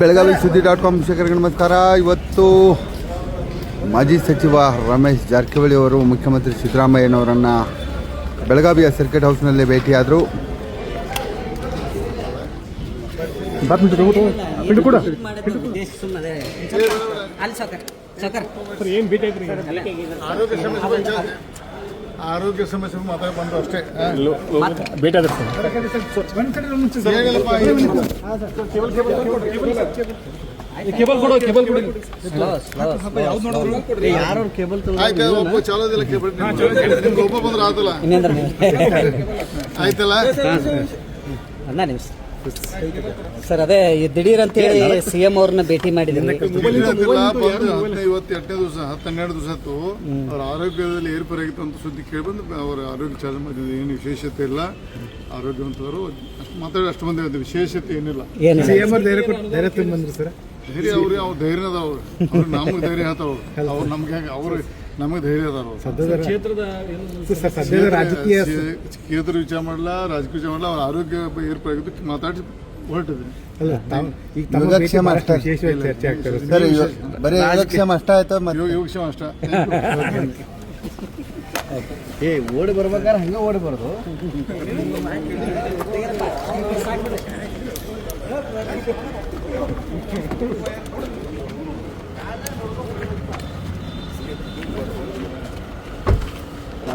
ಬೆಳಗಾವಿ ಸುದ್ದಿ dot com ವೀಕ್ಷಕರಿಗೆ ನಮಸ್ಕಾರ. ಇವತ್ತು ಮಾಜಿ ಸಚಿವ ರಮೇಶ್ ಜಾರಕಿಹೊಳಿ ಅವರು, ಮುಖ್ಯಮಂತ್ರಿ ಸಿದ್ದರಾಮಯ್ಯನವರನ್ನು ಬೆಳಗಾವಿಯ ಸರ್ಕಿಟ್ ಹೌಸ್ನಲ್ಲಿ ಭೇಟಿಯಾದರು. ಅಲ್ಲಿ ಆರೋಗ್ಯ ಸಮಸ್ಯೆ ಮಾತ್ರ ಬಂದು ಅಷ್ಟೇ ಭೇಟಿ ಆದ್ರೆ ಕೇಬಲ್ ಕೊಡು ಕೇಬಲ್ ಕೊಡಿ ಯಾರು ಕೇಬಲ್ ಆಯ್ತಾ ಒಬ್ಬ ಕೇಳ್ಬಿಡಿ ನಿಮ್ಗೆ ಒಬ್ಬ ಬಂದ್ರೆ ಆತಲ್ಲ ಆಯ್ತಲ್ಲ ಅನ್ನ ನಿಮಿಷ ಸರ್ ಅದೇ ದಿಢೀರ್ ಅಂತ ಹೇಳಿ ಸಿ ಎಂ ಅವ್ರನ್ನ ಭೇಟಿ ಮಾಡಿದ್ರಿ ಇದಿಲ್ಲ, ಬಂದು ಹತ್ತನೇ ಇವತ್ತು ಎಂಟನೇ ದಿವಸ ಹತ್ತು ಹನ್ನೆರಡು ದಿವಸ ಆಯ್ತು. ಅವ್ರ ಆರೋಗ್ಯದಲ್ಲಿ ಏರ್ಪೇರಾಗಿತ್ತು ಅಂತ ಸುದ್ದಿ ಕೇಳಿ ಬಂದು ಅವರ ಆರೋಗ್ಯ ಚಾಲನೆ ಮಾಡಿದ್ದು ಏನು ವಿಶೇಷತೆ ಇಲ್ಲ. ಆರೋಗ್ಯವಂತವರು ಅಷ್ಟು ಮಾತಾಡಿ ಅಷ್ಟು ಮಂದಿ ಒಂದು ವಿಶೇಷತೆ ಏನಿಲ್ಲ. ಸಿಎಂ ಧೈರ್ಯ ತುಂಬ ಬಂದ್ರಿ ಸರ್. ಧೈರ್ಯ ಅವ್ರಿಗೆ ಅವ್ರ. ಅವ್ರು ನಮ್ಗೆ ನಮಗೆ ಧೈರ್ಯ ಹೇಳ್ತಾವ ಅವ್ರು. ಅವ್ರು ನಮ್ಗೆ ಹೆಂಗೆ ಅವ್ರು ನಮಗೆ ಧೈರ್ಯ ಸದ್ಯದ ಕ್ಷೇತ್ರದ ರಾಜಕೀಯ ಕ್ಷೇತ್ರ ವಿಚಾರ ಮಾಡಲ್ಲ ರಾಜಕೀಯ ವಿಚಾರ ಮಾಡಲ್ಲ ಅವ್ರ ಆರೋಗ್ಯ ಏರ್ಪಾಗಿದ್ದು ಮಾತಾಡಿ ಹೊರಟಿದ್ದೀನಿ ಅಲ್ಲ ತಮ್ಮ ಯೋಗಕ್ಷೇಮ ಚರ್ಚೆ ಸರ್. ಯೋಗ ಏ ಓಡಿ ಬರ್ಬೇಕಾದ್ರೆ ಹಂಗೆ ಓಡಿ ಬರೋದು.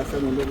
असं म्हणलं